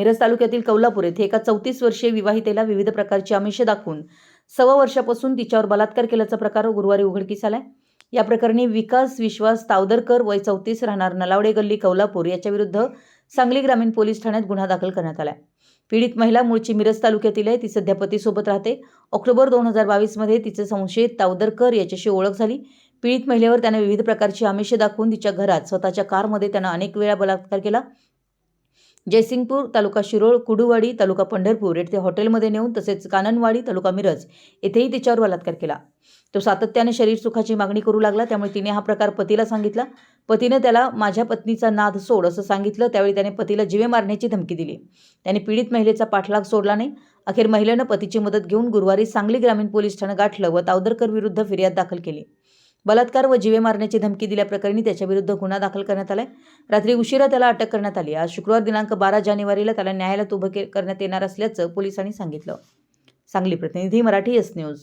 मिरज तालुक्यातील कौलापूर येथे एका चौतीस वर्षीय विवाहितेला विविध प्रकारची आमिषे दाखवून सव्वा वर्षापासून तिच्यावर बलात्कार केल्याचा प्रकार गुरुवारी उघडकीस आलाय. या प्रकरणी विकास विश्वास तावदरकर वय चौतीस राहणार नलावडे गल्ली कौलापूर याच्या विरुद्ध सांगली ग्रामीण पोलीस ठाण्यात गुन्हा दाखल करण्यात आला पीडित महिला मूळची मिरज तालुक्यातील आहे. ती सध्या पतीसोबत राहते. ऑक्टोबर दोन हजार बावीसमध्ये तिचे संशयित तावदरकर याच्याशी ओळख झाली. पीडित महिलेवर त्याने विविध प्रकारची आमिषे दाखवून तिच्या घरात स्वतःच्या कारमध्ये त्यानं अनेक वेळा बलात्कार केला. जयसिंगपूर तालुका शिरोळ कुडूवाडी तालुका पंढरपूर येथे हॉटेलमध्ये नेऊन तसेच काननवाडी तालुका मिरज येथेही तिच्यावर बलात्कार केला. तो सातत्याने शरीर सुखाची मागणी करू लागला त्यामुळे तिने हा प्रकार पतीला सांगितला. पतीने त्याला माझ्या पत्नीचा नाद सोड असं सांगितलं त्यावेळी त्याने पतीला जीवे मारण्याची धमकी दिली. त्याने पीडित महिलेचा पाठलाग सोडला नाही. अखेर महिलेनं पतीची मदत घेऊन गुरुवारी सांगली ग्रामीण पोलीस ठाणं गाठलं व तावदरकर विरुद्ध फिर्याद दाखल केली. बलात्कार व जीवे मारण्याची धमकी दिल्याप्रकरणी त्याच्याविरुद्ध गुन्हा दाखल करण्यात आलाय. रात्री उशिरा त्याला अटक करण्यात आली. आज शुक्रवार दिनांक बारा जानेवारीला त्याला न्यायालयात उभं करण्यात येणार असल्याचं पोलिसांनी सांगितलं. सांगली प्रतिनिधी मराठी एस न्यूज.